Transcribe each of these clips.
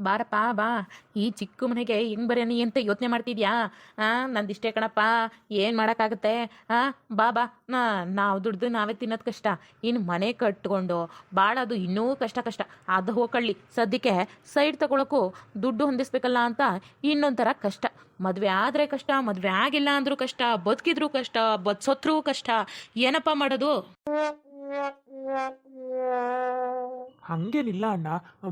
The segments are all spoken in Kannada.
ಬಾರಪ್ಪ, ಬಾ. ಈ ಚಿಕ್ಕ ಮನೆಗೆ ಹೆಂಗ್ ನೀ ಅಂತ ಯೋಚನೆ ಮಾಡ್ತಿದ್ಯಾ? ಆ, ನಂದಿಷ್ಟೇ ಕಣಪ್ಪ. ಏನು ಮಾಡೋಕ್ಕಾಗುತ್ತೆ? ಹಾಂ ಬಾ ಬಾ. ನಾವು ದುಡ್ದು ನಾವೇ ತಿನ್ನೋದು ಕಷ್ಟ. ಇನ್ನು ಮನೆ ಕಟ್ಕೊಂಡು ಬಾಳದು ಇನ್ನೂ ಕಷ್ಟ ಕಷ್ಟ. ಅದು ಹೋಗಳ್ಳಿ. ಸದ್ಯಕ್ಕೆ ಸೈಡ್ ತಗೊಳಕ್ಕೂ ದುಡ್ಡು ಹೊಂದಿಸ್ಬೇಕಲ್ಲ ಅಂತ ಇನ್ನೊಂಥರ ಕಷ್ಟ. ಮದುವೆ ಆದರೆ ಕಷ್ಟ, ಮದುವೆ ಆಗಿಲ್ಲ ಅಂದರೂ ಕಷ್ಟ, ಬದುಕಿದ್ರೂ ಕಷ್ಟ, ಬದ್ಸೋತ್ರೂ ಕಷ್ಟ. ಏನಪ್ಪ ಮಾಡೋದು? ಹಂಗೇನಿಲ್ಲ ಅಣ್ಣ.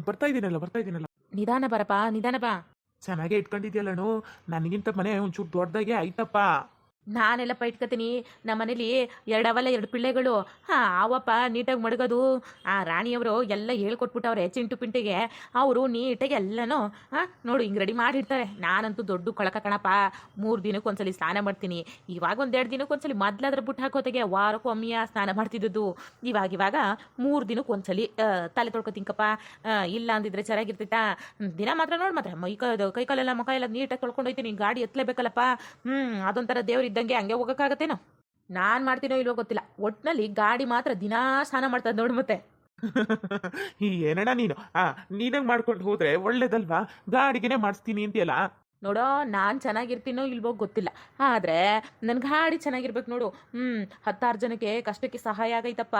ಬರ್ತಾ ಇದ್ದೀನಲ್ಲ ಬರ್ತಾ ಇದ್ದೀನಲ್ಲ. ನಿಧಾನ ಬರಪ್ಪ ನಿಧಾನ ಬಾ. ಚೆನ್ನಾಗೇ ಇಟ್ಕೊಂಡಿದ್ಯಲ್ಲಣ್ಣು. ನನಗಿಂತ ಮನೆ ಒಂಚೂರು ದೊಡ್ಡದಾಗೆ ಆಯ್ತಪ್ಪ. ನಾನೆಲ್ಲಪ್ಪ ಪೈಟ್ಕೋತೀನಿ. ನಮ್ಮ ಮನೇಲಿ ಎರಡು ಅವಲ್ಲ ಎರಡು ಪಿಳ್ಳೆಗಳು. ಹಾಂ ಅವಪ್ಪ ನೀಟಾಗಿ ಮಡಗೋದು. ಆ, ರಾಣಿಯವರು ಎಲ್ಲ ಹೇಳ್ಕೊಟ್ಬಿಟ್ಟವ್ರೆ ಚಿಂಟು ಪಿಂಟಿಗೆ. ಅವರು ನೀಟಾಗಿ ಎಲ್ಲನೂ ಹಾಂ ನೋಡು, ಹಿಂಗೆ ರೆಡಿ ಮಾಡಿರ್ತಾರೆ. ನಾನಂತೂ ದೊಡ್ಡ ಕೊಳಕ ಕಣಪ್ಪ. ಮೂರು ದಿನಕ್ಕೆ ಒಂದ್ಸಲಿ ಸ್ನಾನ ಮಾಡ್ತೀನಿ. ಇವಾಗ ಒಂದೆರಡು ದಿನಕ್ಕೆ ಒಂದ್ಸಲಿ ಮೊದ್ಲಾದ್ರೆ ಬುಟ್ಟು ಹಾಕೋತೆಗೆ ವಾರಕ್ಕೊಮ್ಮೆಯ ಸ್ನಾನ ಮಾಡ್ತಿದ್ದದ್ದು. ಇವಾಗ ಇವಾಗ ಮೂರು ದಿನಕ್ಕೆ ಒಂದ್ಸಲಿ ತಲೆ ತೊಳ್ಕೊತೀನಕಪ್ಪ. ಇಲ್ಲ ಅಂದಿದ್ರೆ ಚೆನ್ನಾಗಿರ್ತೈತಾ ದಿನ ಮಾತ್ರ ನೋಡಿ ಮಾತ್ರ. ಮೈ ಕೈ, ಕೈಕಾಲೆಲ್ಲ, ಮುಖ ಎಲ್ಲ ನೀಟಾಗಿ ತೊಳ್ಕೊಂಡೋಯ್ತೀನಿ ಗಾಡಿ ಎತ್ತಲೇಬೇಕಲ್ಲಪ್ಪ ಹ್ಞೂ ಅದೊಂಥರ ದೇವ್ರಿದ್ದಂಗೆ ಹಂಗೆ ಹೋಗೋಕ್ಕಾಗತ್ತೇನೋ? ನಾನು ಮಾಡ್ತೀನೋ ಇಲ್ವೋ ಗೊತ್ತಿಲ್ಲ. ಒಟ್ಟಿನಲ್ಲಿ ಗಾಡಿ ಮಾತ್ರ ದಿನಾ ಸ್ನಾನ ಮಾಡ್ತದೆ ನೋಡಿ ಮತ್ತೆ. ಏನಣ್ಣ ನೀನು? ಆ, ನೀನಾಗ ಮಾಡ್ಕೊಂಡು ಹೋದ್ರೆ ಒಳ್ಳೇದಲ್ವಾ? ಗಾಡಿಗೆನೆ ಮಾಡಿಸ್ತೀನಿ ಅಂತೀಯಲ್ಲ? ನೋಡೋ, ನಾನು ಚೆನ್ನಾಗಿರ್ತೀನೋ ಇಲ್ವೋ ಗೊತ್ತಿಲ್ಲ. ಆದರೆ, ನನಗೆ ಗಾಡಿ ಚೆನ್ನಾಗಿರ್ಬೇಕು ನೋಡು. ಹ್ಞೂ ಹತ್ತಾರು ಜನಕ್ಕೆ ಕಷ್ಟಕ್ಕೆ ಸಹಾಯ ಆಗೈತಪ್ಪ.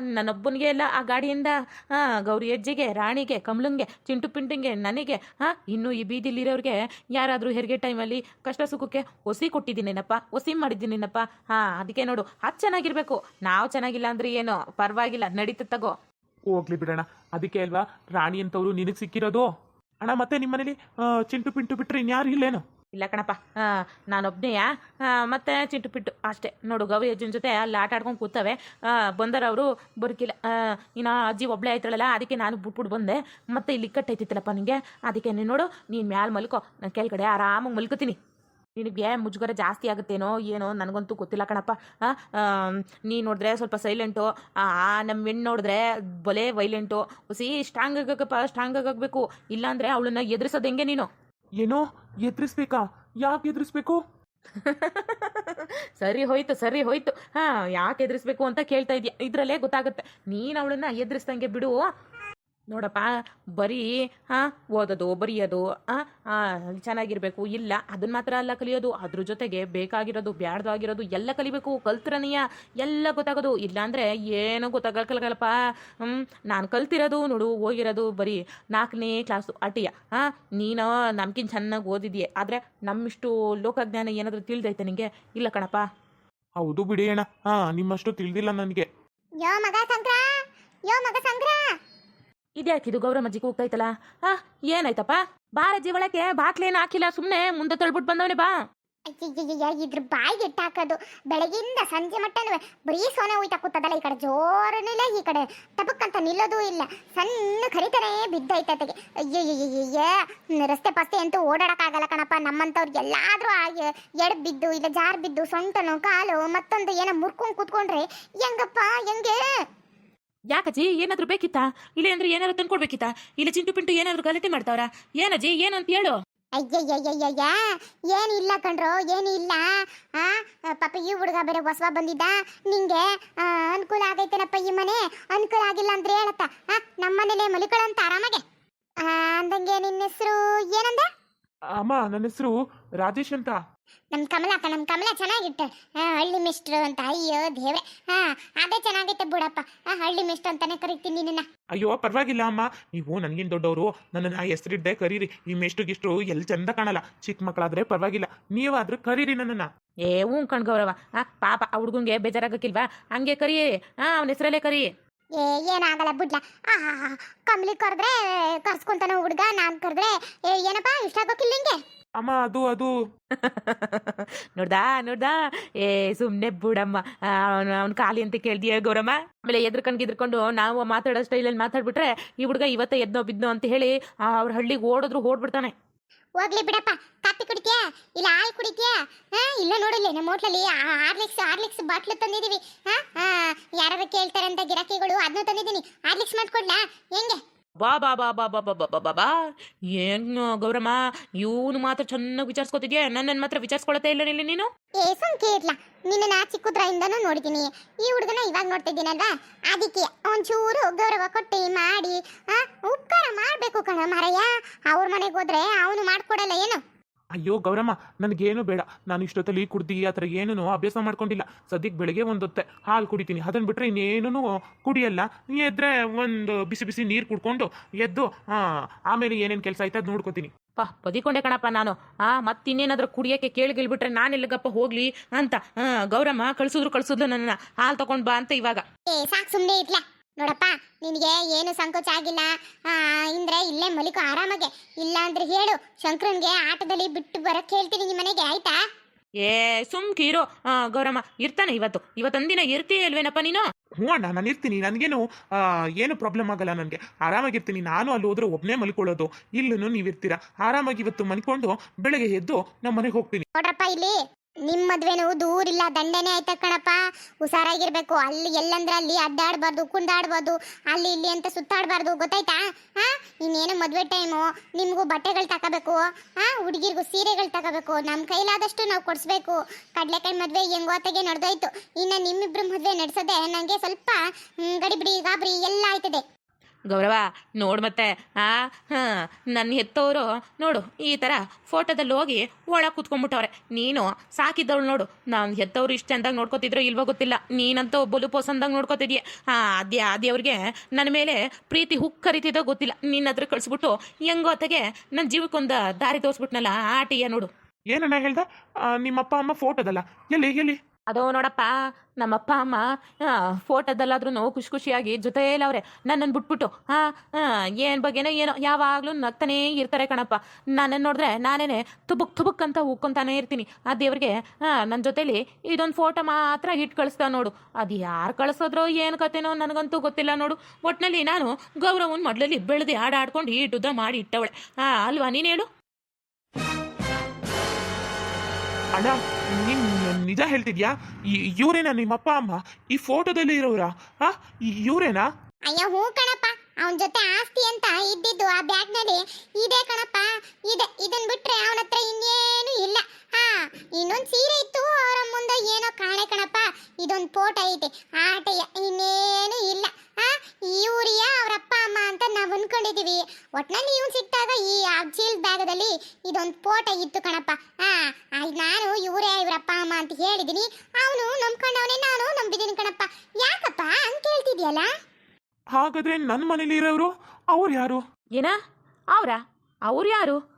ನನ್ನೊಬ್ಬನಿಗೆ ಎಲ್ಲ ಆ ಗಾಡಿಯಿಂದ. ಗೌರಿ ಹೆಜ್ಜೆಗೆ ರಾಣಿಗೆ, ಕಮಲಂಗೆ, ಚಿಂಟು ಪಿಂಟಿಂಗೆ, ನನಗೆ. ಹಾಂ ಇನ್ನೂ ಈ ಬೀದಿಲಿರೋರಿಗೆ ಯಾರಾದರೂ ಹೆರಿಗೆ ಟೈಮಲ್ಲಿ ಕಷ್ಟ ಸುಖಕ್ಕೆ ಒಸಿ ಕೊಟ್ಟಿದ್ದೀನೇನಪ್ಪ, ಒಸಿ ಮಾಡಿದ್ದೀನಿನಪ್ಪ. ಹಾಂ ಅದಕ್ಕೆ ನೋಡು, ಅದು ಚೆನ್ನಾಗಿರ್ಬೇಕು. ನಾವು ಚೆನ್ನಾಗಿಲ್ಲ ಅಂದ್ರೆ ಏನು, ಪರವಾಗಿಲ್ಲ, ನಡೀತದೆ ತಗೋ. ಹೋಗ್ಲಿ ಬಿಡೋಣ. ಅದಕ್ಕೆ ಅಲ್ವಾ ರಾಣಿ ಅಂತವರು ನಿನಗೆ ಸಿಕ್ಕಿರೋದು? ಅಣ್ಣ, ಮತ್ತೆ ನಿಮ್ಮ ಮನೇಲಿ ಚಿಂಟು ಪಿಂಟು ಬಿಟ್ರೆ ಇನ್ಯಾರು ಇಲ್ಲೇನು? ಇಲ್ಲ ಕಣಪ್ಪ. ನಾನೊಬ್ಬನೆಯ ಮತ್ತೆ ಚಿಂಟು ಪಿಟ್ಟು ಅಷ್ಟೇ. ನೋಡು ಗೌರಿ ಅಜ್ಜನ ಜೊತೆ ಅಲ್ಲಿ ಆಟ ಆಡ್ಕೊಂಡು ಕೂತವೆ. ಬಂದರವರು ಬರ್ಕಿಲ್ಲ. ಇನ್ನು ಅಜ್ಜಿ ಒಬ್ಳೆ ಆಯ್ತಾಳಲ್ಲ, ಅದಕ್ಕೆ ನಾನು ಬಿಟ್ಬಿಟ್ಟು ಬಂದೆ. ಮತ್ತೆ ಇಲ್ಲಿ ಕಟ್ಟೈತಿತ್ತಲ್ಲಪ್ಪ ನಿಂಗೆ? ಅದಕ್ಕೆ ನೀನು ನೋಡು, ನೀನು ಮ್ಯಾಲೆ ಮಲ್ಕೋ. ನಾನು ಕೆಳಗಡೆ ಆರಾಮಾಗಿ ಮಲ್ಕೋತೀನಿ. ನಿನಗೆ ಮುಜುಗರ ಜಾಸ್ತಿ ಆಗುತ್ತೇನೋ ಏನೋ ನನಗಂತೂ ಗೊತ್ತಿಲ್ಲ ಕಣಪ್ಪ. ನೀ ನೋಡಿದ್ರೆ ಸ್ವಲ್ಪ ಸೈಲೆಂಟು ನಮ್ಮ ಹೆಣ್ಣು ನೋಡಿದ್ರೆ ಬಲೆ ವೈಲೆಂಟು ಸಿ ಸ್ಟ್ರಾಂಗ್ ಆಗಬೇಕಪ್ಪ ಸ್ಟ್ರಾಂಗ್ ಆಗಬೇಕು ಇಲ್ಲಾಂದರೆ ಅವಳನ್ನ ಎದುರಿಸೋದು ಹೆಂಗೆ ನೀನು? ಏನೋ ಎದುರಿಸ್ಬೇಕಾ? ಯಾಕೆ ಎದುರಿಸ್ಬೇಕು? ಸರಿ ಹೋಯ್ತು ಸರಿ ಹೋಯ್ತು. ಹಾ ಯಾಕೆ ಎದುರಿಸ್ಬೇಕು ಅಂತ ಕೇಳ್ತಾ ಇದೀಯ? ಇದ್ರಲ್ಲೇ ಗೊತ್ತಾಗುತ್ತೆ. ನೀನು ಅವಳನ್ನ ಎದುರಿಸ್ದಂಗೆ ಬಿಡು. ನೋಡಪ್ಪ ಬರೀ ಹಾ ಓದೋದು ಬರೆಯೋದು ಆ ಚೆನ್ನಾಗಿರ್ಬೇಕು. ಇಲ್ಲ ಅದನ್ನ ಮಾತ್ರ ಅಲ್ಲ ಕಲಿಯೋದು. ಅದ್ರ ಜೊತೆಗೆ ಬೇಕಾಗಿರೋದು ಬ್ಯಾಡ್ದಾಗಿರೋದು ಎಲ್ಲ ಕಲಿಬೇಕು. ಕಲ್ತ್ರನೀಯ ಎಲ್ಲ ಗೊತ್ತಾಗೋದು. ಇಲ್ಲಾಂದರೆ ಏನೂ ಗೊತ್ತಾಗಲ್ಕಲ್ಗಲ್ಲಪ್ಪ ಹ್ಞೂ ನಾನು ಕಲ್ತಿರೋದು ನೋಡು ಹೋಗಿರೋದು ಬರೀ ನಾಲ್ಕನೇ ಕ್ಲಾಸು ಅಟಿಯ. ಹಾಂ ನೀನು ನಮ್ಗಿಂತ ಚೆನ್ನಾಗಿ ಓದಿದ್ಯೆ. ಆದರೆ ನಮ್ಮಿಷ್ಟು ಲೋಕಜ್ಞಾನ ಏನಾದರೂ ತಿಳಿದೈತೆ ನಿನಗೆ ಇಲ್ಲ ಕಣಪ್ಪ. ಹೌದು ಬಿಡಿ ಅಣ್ಣ. ಹಾಂ ನಿಮ್ಮಷ್ಟು ತಿಳಿದಿಲ್ಲ ನನಗೆ. ಯೋ ಮಗ ಸಂಕ್ರ ಯೋ ಮಗ ಸಂಕ್ರ ಇದ್ಯಾಕಿದು ಗೌರಮ್ಮಜ್ಜಿಗೆ ಇತ್ತಲ್ಲ ಹಾ ಏನಾಯ್ತಪ್ಪ? ಬಾರಜ್ಜಿ ಒಳಕ್ಕೆ ಏನ್ ಹಾಕಿಲ್ಲ ಸುಮ್ಮನೆ ಮುಂದೆ ತಳ್ಬಿಟ್ಟು ಬಂದವನೇ ಬಾ. ಇದ್ರ ಬಾಯಿಗೆ ಇಟ್ಟಾಕೋದು ಬೆಳಗಿಂದ ಸಂಜೆ ಮಟ್ಟನೂ ಬರೀ ಸೋನೆ ಹೋಯ್ತಾ ಕೂತದಲ್ಲ ಈ ಕಡೆ ಜೋರನಿಲ್ಲ ಈ ಕಡೆ ಟಪಕ್ಕಂತ ನಿಲ್ಲೋದು ಇಲ್ಲ ಸಣ್ಣ ಕರಿತಾನೆ ಬಿದ್ದೈತೆ ಅಯ್ಯಯ್ಯಯ್ಯ ರಸ್ತೆ ಪಸ್ತೆ ಅಂತೂ ಓಡಾಡಕ್ಕಾಗಲ್ಲ ಕಣಪ್ಪ ನಮ್ಮಂಥವ್ರಿಗೆ ಎಲ್ಲಾದ್ರೂ ಎಡ್ ಬಿದ್ದು ಇಲ್ಲ ಜಾರ್ ಬಿದ್ದು ಸೊಂಟನು ಕಾಲು ಮತ್ತೊಂದು ಏನೋ ಮುರ್ಕೊಂಡ್ ಕೂತ್ಕೊಂಡ್ರೆ ಹೆಂಗಪ್ಪ ಹೆಂಗೆ ಯಾಕಜ್ಜಿ? ಏನಾದರೂ ಬೇಕಿತ್ತಾ? ಇಲ್ಲ ಅಂದ್ರೆ ಏನಾದ್ರು ತಂದ್ಕೊಡ್ಬೇಕಿತ್ತಾ? ಇಲ್ಲ ಚಿಂಟು ಪಿಂಟು ಏನಾದ್ರು ಗಲಾಟೆ ಮಾಡ್ತಾವ್ರಾ? ಏನಜ್ಜಿ ಏನು ಅಂತ ಹೇಳು. ಅಯ್ಯಯ್ಯಯ್ಯಯ್ಯ ಏನಿಲ್ಲ ಕಣ್ರೋ ಏನು ಇಲ್ಲ. ಆ ಪಾಪ ಈ ಹುಡುಗ ಬೇರೆ ಹೊಸವ ಬಂದಿದ್ದ. ನಿಂಗೆ ಆ, ಅನುಕೂಲ ಆಗೈತೇನಪ್ಪ ಈ ಮನೆ? ಅನುಕೂಲ ಆಗಿಲ್ಲ ಅಂದ್ರೆ ಹೇಳತ್ತ? ನಮ್ಮ ಮನೇಲೆ ಮಲಿಕೊಳ್ಳಂತ ಆರಾಮಾಗೆ? ಆ, ಅಂದಂಗೆ ನಿನ್ನ ಹೆಸರು ಏನಂದ? ಅಮ್ಮ ನನ್ನ ಹೆಸರು ರಾಜೇಶ್ ಅಂತ. ನಮ್ ಕಮಲಾಕ ನಮ್ಮ ಕಮಲ ಚೆನ್ನಾಗಿತ್ತು ಆ, ಹಳ್ಳಿ ಮಿಸ್ಟ್ರು ಅಂತ. ಅಯ್ಯೋ ದೇವ್ರೆ. ಹಾ ಅದೇ ಚೆನ್ನಾಗಿತ್ತು ಬಿಡಪ್ಪ. ಆ, ಹಳ್ಳಿ ಮಿಸ್ಟ್ರು ಅಂತಾನೆ ಕರಿತೀನಿ ನಿನ್ನ. ಅಯ್ಯೋ ಪರವಾಗಿಲ್ಲ ಅಮ್ಮ. ನೀವು ನನಗಿನ್ ದೊಡ್ಡವರು? ನನ್ನ ಹೆಸರಿದ್ದೆ ಕರೀರಿ. ಈ ಮೆಷ್ಟು ಗಿಷ್ಟು ಎಲ್ಲಿ ಚಂದ ಕಾಣಲ್ಲ. ಚಿಕ್ಕ ಮಕ್ಕಳಾದ್ರೆ ಪರವಾಗಿಲ್ಲ. ನೀವಾದ್ರೂ ಕರೀರಿ ನನ್ನನ್ನ. ಏ ಹ್ಞೂ ಕಣ್ ಗೌರವ. ಆ ಪಾಪ ಆ ಹುಡುಗಂಗೆ ಬೇಜಾರಾಗಕ್ಕಿಲ್ವಾ? ಹಂಗೆ ಕರಿ. ಹಾ ಅವನ ಹೆಸರಲ್ಲೇ ಕರಿ. ಏ ಏನಾಗಲ್ಲ ಬುಡ್ಲ. ಆ ಕಮಲಿ ಕರೆದ್ರೆ ಕರ್ಸ್ಕೊಂತಾನ ಹುಡುಗ ನಾನು ಕರೆದ್ರೆ. ಏನಪ್ಪ ಇಷ್ಟ ಆಗೋಕಿಲ್ಲ ನಿಂಗೆ? ಅಮ್ಮ ಅದು ಅದು. ನೋಡ್ದಾ ನೋಡ್ದಾ? ಏ ಸುಮ್ನೆ ಬುಡಮ್ಮ. ಅವನು ಅವ್ನ ಖಾಲಿ ಅಂತ ಕೇಳ್ದೀಯ ಗೌರಮ್ಮ? ಆಮೇಲೆ ಎದ್ರಕಂಡ್ ಗಿದ್ರಕೊಂಡು ನಾವು ಮಾತಾಡೋ ಸ್ಟೈಲಲ್ಲಿ ಮಾತಾಡ್ಬಿಟ್ರೆ ಈ ಹುಡುಗ ಇವತ್ತ ಎದ್ನೋ ಬಿದ್ನೋ ಅಂತ ಹೇಳಿ ಅವ್ರ ಹಳ್ಳಿಗೆ ಓಡಿದ್ರು ಓಡ್ಬಿಡ್ತಾನೆ. ಹೋಗ್ಲಿ ಬಿಡಪ್ಪ. ಕಾಫಿ ಕುಡಿತೀಯಾ? ಇಲ್ಲ ಹಾಲು ಕುಡಿತೀಯಾ? ಹಾ ಇಲ್ಲ ನೋಡಿಲ್ಲ ನಮ್ಮ ಹೋಟ್ಲಲ್ಲಿ ಆರ್ಲಿಕ್ಸ್ ಆರ್ಲಿಕ್ಸ್ ಬಾಟ್ಲು ತಂದಿದೀವಿ. ಹಾ ಯಾರು ಕೇಳ್ತಾರಂತ ಅಂತ ಗಿರಾಕಿಗಳು ಅದನ್ನ ತಂದಿದ್ದೀನಿ. ಆರ್ಲಿಕ್ಸ್ ಮಾಡ್ಕೊಡ್ಲಾ? ಹೆಂಗೆ? ಬಾ ಬಾ ಬಾ ಬಾ ಬಾ ಬಾ ಬಾ ಬಾ ಬಾ ಬಾ. ಏನು ಗೌರಮ್ಮ, ಇವನು ಮಾತ್ರ ಚೆನ್ನಾಗಿ ವಿಚಾರಿಸ್ಕೊತಿದ್ಯಾ? ನನ್ನ ಮಾತ್ರ ವಿಚಾರಿಸ್ಕೊಳತ್ತೇ ಇಲ್ಲ ಇಲ್ಲಿ ನೀನು? ಏ ಸುಮ್ಕೆ ನಿನ್ನ ಚಿಕ್ಕದ್ರಿಂದನೂ ನೋಡಿದ್ದೀನಿ ಈ ಹುಡುಗನ ಇವಾಗ ನೋಡ್ತಿದ್ದೀನಲ್ವಾ? ಅದಕ್ಕೆ ಒಂಚೂರು ಗೌರವ ಕೊಟ್ಟು ಮಾಡಿ, ಆ, ಉಪಕಾರ ಮಾಡಬೇಕು ಕಣ ಮಾರಯ್ಯ. ಅವ್ರ ಮನೆಗೆ ಹೋದ್ರೆ ಅವನು ಮಾಡ್ಕೊಡಲ್ಲ ಏನು? ಅಯ್ಯೋ ಗೌರಮ್ಮ ನನಗೇನು ಬೇಡ. ನಾನು ಇಷ್ಟೊತ್ತಲ್ಲಿ ಕುಡ್ದು ಆ ಥರ ಏನೂ ಅಭ್ಯಾಸ ಮಾಡ್ಕೊಂಡಿಲ್ಲ. ಸದ್ಯಕ್ಕೆ ಬೆಳಗ್ಗೆ ಒಂದೊತ್ತೆ. ಹಾಲು ಕುಡಿತೀನಿ. ಅದನ್ನು ಬಿಟ್ಟರೆ ಇನ್ನೇನೂ ಕುಡಿಯಲ್ಲ. ಎದ್ರೆ ಒಂದು ಬಿಸಿ ಬಿಸಿ ನೀರು ಕುಡ್ಕೊಂಡು ಎದ್ದು ಆ, ಆಮೇಲೆ ಏನೇನು ಕೆಲಸ ಆಯ್ತು ಅದು ನೋಡ್ಕೋತೀನಿ. ಪಾ ಬದಿಕೊಂಡೆ ಕಣಪ್ಪ ನಾನು. ಆ ಮತ್ತಿನ್ನೇನಾದ್ರೂ ಕುಡಿಯೋಕ್ಕೆ ಕೇಳಿಗಿಳ್ಬಿಟ್ರೆ ನಾನು ನಾನೆಲ್ಲಗಪ್ಪ ಹೋಗ್ಲಿ ಅಂತ ಆ, ಗೌರಮ್ಮ ಕಳ್ಸಿದ್ರು ಕಳ್ಸಿದ್ಲು ನನ್ನ ಹಾಲು ತಗೊಂಡು ಬಾ ಅಂತ ಇವಾಗ. ಏ ಸಾಕು ಸುಮ್ಮನೆ ಇಟ್ಲ ನೋಡಪ್ಪ ನಿನಗೆ ಏನು ಸಂಕೋಚ ಆಗಿಲ್ಲ? ಆ, ಇಂದ್ರೆ ಇಲ್ಲೇ ಮಲಿಕು ಆರಾಮಾಗೆ. ಇಲ್ಲ ಅಂದ್ರೆ ಹೇಳು ಶಂಕರನ್ಗೆ ಆಟದಲ್ಲಿ ಬಿಟ್ಟು ಬರಕ್ ಹೇಳ್ತೀನಿ ನಿಮ್ಮ ಮನೆಗೆ ಆಯ್ತಾ? ಏ ಸುಮ್ಕೀರೋ ಆ, ಗೌರಮ್ಮ ಇರ್ತಾನೆ ಇವತ್ತು. ಇವತ್ತೊಂದಿನ ಇರ್ತೀಯ ಅಲ್ವೇನಪ್ಪ ನೀನು? ಹ್ಞೂ ಅಣ್ಣ ನಾನು ಇರ್ತೀನಿ. ನನಗೇನು ಆ, ಏನು ಪ್ರಾಬ್ಲಮ್ ಆಗಲ್ಲ ನನಗೆ. ಆರಾಮಾಗಿರ್ತೀನಿ ನಾನು ಅಲ್ಲಿ ಹೋದ್ರೆ ಒಬ್ಬನೇ ಮಲ್ಕೊಳ್ಳೋದು. ಇಲ್ಲೂ ನೀವಿರ್ತೀರಾ. ಆರಾಮಾಗಿ ಇವತ್ತು ಮಲ್ಕೊಂಡು ಬೆಳಗ್ಗೆ ಎದ್ದು ನಮ್ಮ ಮನೆಗೆ ಹೋಗ್ತೀನಿ. ನೋಡ್ರಪ್ಪ ಇಲ್ಲಿ. ನಿಮ್ ಮದ್ವೆನು ದೂರಿಲ್ಲ ದಂಡನೆ ಆಯ್ತ ಕಣಪ್ಪ. ಹುಷಾರಾಗಿರ್ಬೇಕು. ಅಲ್ಲಿ ಎಲ್ಲಂದ್ರೆ ಅಲ್ಲಿ ಅಡ್ಡಾಡ್ಬಾರ್ದು, ಕುಂದಾಡ್ಬಾರ್ದು, ಅಲ್ಲಿ ಇಲ್ಲಿ ಅಂತ ಸುತ್ತಾಡ್ಬಾರ್ದು, ಗೊತ್ತಾಯ್ತಾ? ಹಾ ಇನ್ನೇನು ಮದ್ವೆ ಟೈಮು? ನಿಮ್ಗೂ ಬಟ್ಟೆಗಳು ತಗೋಬೇಕು ಹಾ ಹುಡುಗಿರ್ಗೂ ಸೀರೆಗಳು ತಗೋಬೇಕು ನಮ್ಮ ಕೈಲಾದಷ್ಟು ನಾವು ಕೊಡಿಸ್ಬೇಕು. ಕಡಲೆಕಾಯಿ ಮದ್ವೆ ಹೆಂಗೋತೆಗೆ ನಡೆದೋಯ್ತು. ಇನ್ನು ನಿಮ್ಮಿಬ್ರು ಮದುವೆ ನಡೆಸೋದೆ ನನಗೆ ಸ್ವಲ್ಪ ಗಡಿಬಿಡಿ, ಗಾಬರಿ ಎಲ್ಲ ಆಯ್ತದೆ. ಗೌರವ ನೋಡು ಮತ್ತೆ. ಆ ಹಾಂ ನನ್ನ ಹೆತ್ತವರು ನೋಡು ಈ ಥರ ಫೋಟೋದಲ್ಲಿ ಹೋಗಿ ಒಳಗೆ ಕೂತ್ಕೊಂಡ್ಬಿಟ್ಟವ್ರೆ. ನೀನು ಸಾಕಿದ್ದವಳು ನೋಡು. ನಾನು ಹೆತ್ತವರು ಇಷ್ಟು ಚೆಂದಾಗಿ ನೋಡ್ಕೋತಿದ್ರೋ ಇಲ್ವೋ ಗೊತ್ತಿಲ್ಲ. ನೀನಂತೂ ಬಲು ಪೋಸಂದಾಗ ನೋಡ್ಕೋತಿದ್ಯ? ಹಾಂ ಅದೇ ಅವ್ರಿಗೆ ನನ್ನ ಮೇಲೆ ಪ್ರೀತಿ ಹುಕ್ ಕರಿತಿದ್ದೋ ಗೊತ್ತಿಲ್ಲ. ನಿನ್ನ ಹತ್ರ ಕಳಿಸ್ಬಿಟ್ಟು ಹೆಂಗೋತೆಗೆ ನನ್ನ ಜೀವಕ್ಕೊಂದು ದಾರಿ ತೋರಿಸ್ಬಿಟ್ನಲ್ಲ ಆಟಿಯ ನೋಡು. ಏನಣ್ಣ ಹೇಳ್ದ? ಆ, ನಿಮ್ಮಪ್ಪ ಅಮ್ಮ ಫೋಟೋದಲ್ಲ. ಎಲ್ಲಿ ಎಲ್ಲಿ? ಅದೋ ನೋಡಪ್ಪ, ನಮ್ಮಪ್ಪ, ಅಮ್ಮ ಫೋಟೋದಲ್ಲಾದ್ರೂ ಖುಷಿ ಖುಷಿಯಾಗಿ ಜೊತೆಯಲ್ಲವ್ರೆ ನನ್ನನ್ನು ಬಿಟ್ಬಿಟ್ಟು ಹಾಂ ಏನು ಬಗ್ಗೆನೋ ಏನೋ ಯಾವಾಗಲೂ ನಗ್ತಾನೇ ಇರ್ತಾರೆ ಕಣಪ್ಪ. ನನ್ನನ್ನು ನೋಡಿದ್ರೆ ನಾನೇನೆ ತುಬುಕ್ ತುಬುಕ್ ಅಂತ ಉಕ್ಕೊಂತಾನೆ ಇರ್ತೀನಿ. ಆ ದೇವ್ರಿಗೆ ಹಾಂ ನನ್ನ ಜೊತೇಲಿ ಇದೊಂದು ಫೋಟೋ ಮಾತ್ರ ಹಿಟ್ ಕಳಿಸ್ತಾ ನೋಡು. ಅದು ಯಾರು ಕಳಿಸೋದ್ರೋ ಏನು ಕತೆನೋ ನನಗಂತೂ ಗೊತ್ತಿಲ್ಲ ನೋಡು. ಒಟ್ಟಿನಲ್ಲಿ ನಾನು ಗೌರವನ್ ಮೊದಲಲ್ಲಿ ಬೆಳೆದು ಆಡಾಡ್ಕೊಂಡು ಇಟ್ಟುದ್ದ ಮಾಡಿ ಇಟ್ಟವಳೆ. ಹಾಂ ಅಲ್ವಾ? ನೀನು ಹೇಳು. ಅಣ್ಣ, ನೀನ್ ನಿಜ ಹೇಳ್ತಿದ್ಯಾ? ಇವರೇನಾ ನಿಮ್ಮಪ್ಪ ಅಮ್ಮ? ಈ ಫೋಟೋದಲ್ಲಿ ಇರೋರ ಆ ಇವರೇನಾ? ಅಯ್ಯೋ, ಹೂ ಕಣಪ್ಪ. ಅವನ ಜೊತೆ ಆಸ್ತಿ ಅಂತ ಇದ್ದಿದ್ದು ಆ ಬ್ಯಾಗ್ನಲ್ಲಿ ಇದೆ ಕಣಪ್ಪ. ಇದೆ, ಇದನ್ ಬಿಟ್ರೆ ಅವನ ಹತ್ರ ಇನ್ನೇನು ಇಲ್ಲ. ಹಾ ಇನ್ನೊಂದ್ ಸೀರೆ ಇತ್ತು, ಅವರ ಮುಂದೆ ಏನೋ ಕಾಣೆ ಕಣಪ್ಪ. ಇದೊಂದ್ ಫೋಟೋ ಐತೆ. ಆಟೆಯ ಇನ್ನೇನು ಇಲ್ಲ. ಹಾ ಇವ್ರಿಯ ಅವ್ರ ಅಪ್ಪ, ಅಮ್ಮ ಅಂತ ನಾವು ಅನ್ಕೊಂಡಿದೀವಿ. ಒಟ್ನಲ್ಲಿ ಇವ್ ಸಿಕ್ತಾಗ ಈ ಚೀಲ್ ಬ್ಯಾಗದಲ್ಲಿ ಇದೊಂದು ಫೋಟೋ ಇತ್ತು ಕಣಪ್ಪ. ನಾನು ಇವರೇ ಇವರಪ್ಪ ಅಮ್ಮ ಅಂತ ಹೇಳಿದೀನಿ. ಅವನು ನಂಬ್ಕೊಂಡವನೇ ನಾನು ನಂಬಿದ್ದೀನಿ ಕಣಪ್ಪ. ಯಾಕಪ್ಪ ಅಂತ ಕೇಳ್ತಿದ್ಯಲ್ಲ? ಹಾಗಾದ್ರೆ ನನ್ನ ಮನೇಲಿ ಇರೋರು ಅವ್ರು ಯಾರು? ಏನ? ಅವ್ರಾ? ಅವ್ರು ಯಾರು?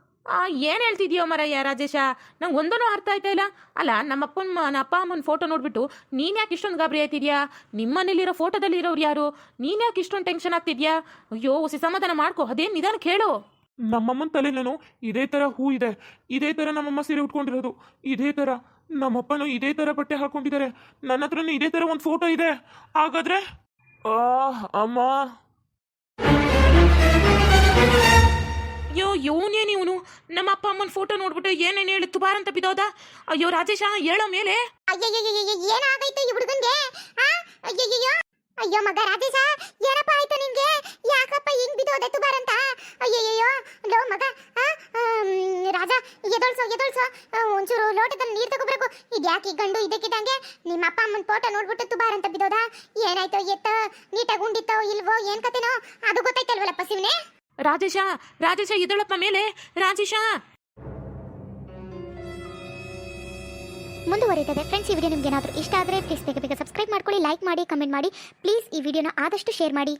ಏನು ಹೇಳ್ತಿದ್ಯೋ ಮರಯ್ಯ ರಾಜೇಶ? ನಂಗೆ ಒಂದೂ ಅರ್ಥ ಆಯ್ತಾ ಇಲ್ಲ. ಅಲ್ಲ ನಮ್ಮಪ್ಪನ ನಮ್ಮ ಅಪ್ಪ ಅಮ್ಮನ ಫೋಟೋ ನೋಡ್ಬಿಟ್ಟು ನೀನು ಯಾಕೆ ಇಷ್ಟೊಂದು ಗಾಬರಿ ಆಯ್ತಿದ್ಯಾ? ನಿಮ್ಮ ಮನೇಲಿರೋ ಫೋಟೋದಲ್ಲಿ ಇರೋರು ಯಾರು? ನೀನು ಯಾಕೆ ಇಷ್ಟೊಂದು ಟೆನ್ಷನ್ ಆಗ್ತಿದ್ಯಾ? ಅಯ್ಯೋ ಹುಸಿ ಸಮಾಧಾನ ಮಾಡ್ಕೋ ಅದೇನು ನಿಧಾನ ಕೇಳು. ನಮ್ಮಮ್ಮನ ತಲೆನೂ ಇದೇ ಥರ ಹೂ ಇದೆ. ಇದೇ ಥರ ನಮ್ಮಮ್ಮ ಸೀರೆ ಉಟ್ಕೊಂಡಿರೋದು. ಇದೇ ಥರ ನಮ್ಮಪ್ಪನೂ ಇದೇ ಥರ ಬಟ್ಟೆ ಹಾಕೊಂಡಿದ್ದಾರೆ. ನನ್ನ ಹತ್ರನೂ ಇದೇ ಥರ ಒಂದು ಫೋಟೋ ಇದೆ. ಹಾಗಾದ್ರೆ ಆ ಅಮ್ಮ. ಅಯ್ಯೋ ಇವನೇನು ಇವನು? ನಮ್ಮ ಅಪ್ಪ ಅಮ್ಮನ ಫೋಟೋ ನೋಡ್ಬಿಟ್ಟು ಏನೇನು ಹೇಳಿ ತುಬಾರ್ ಅಂತ ಬಿದ್ದೋದ? ಅಯ್ಯೋ ರಾಜೇಶ ಹೇಳೋ ಮೇಲೆ. ಅಯ್ಯಯ್ಯಯ್ಯಯ್ಯ, ಏನಾಗೈತೆ ಈ ಹುಡುಗನ್ಗೆ? ಆ? ಅಯ್ಯಯ್ಯಯ್ಯೋ. ಅಯ್ಯೋ ಮಗ ರಾಜೇಶ ಏನಪ್ಪ ಆಯ್ತು ನಿನ್ಗೆ? ಯಾಕಪ್ಪ ಹಿಂಗ್ ಬಿದ್ದೋದೆ ತುಬಾರ್ ಅಂತ? ಅಯ್ಯಯ್ಯಯ್ಯೋ ಲೋ ಮಗ ರಾಜ ಎದೊಳ್ಸೋ ಎದೊಳ್ಸೋ. ಒಂಚೂರು ಲೋಟದಲ್ಲಿ ನೀರ್ ತಗೋಬೇಕು. ಇದ್ಯಾಕೆ ಯಾಕೆ ಗಂಡು ಇದಕ್ಕಿದ್ದಂಗೆ ನಿಮ್ಮ ಅಪ್ಪ ಅಮ್ಮನ ಫೋಟೋ ನೋಡ್ಬಿಟ್ಟು ತುಬಾರ್ ಅಂತ ಬಿದ್ದೋದ? ಏನಾಯ್ತೋ ಎತ್ತ ನೀಟಾಗಿ ಉಂಡಿತ್ತೋ ಇಲ್ವೋ ಏನ್ ಕತೆನೋ? ಅದು ಗೊತ್ತಾಯ್ತಲ್ವಲ್ಲಪ್ಪ ಶಿವನೇ ರಾಜೇಶ ರಾಜೇಶ ಎದೊಳಪ್ಪ ಮೇಲೆ. ರಾಜೇಶ! ಮುಂದುವರಿತದೆ. ಫ್ರೆಂಡ್ಸ್ ಈ ವಿಡಿಯೋ ನಿಮ್ಗೆ ಏನಾದರೂ ಇಷ್ಟ ಆದರೆ ಪ್ಲೀಸ್ ಬೇಗ ಬೇಗ ಸಬ್ಸ್ಕ್ರೈಬ್ ಮಾಡ್ಕೊಳ್ಳಿ ಲೈಕ್ ಮಾಡಿ ಕಮೆಂಟ್ ಮಾಡಿ. ಪ್ಲೀಸ್ ಈ ವಿಡಿಯೋನ ಆದಷ್ಟು ಶೇರ್ ಮಾಡಿ.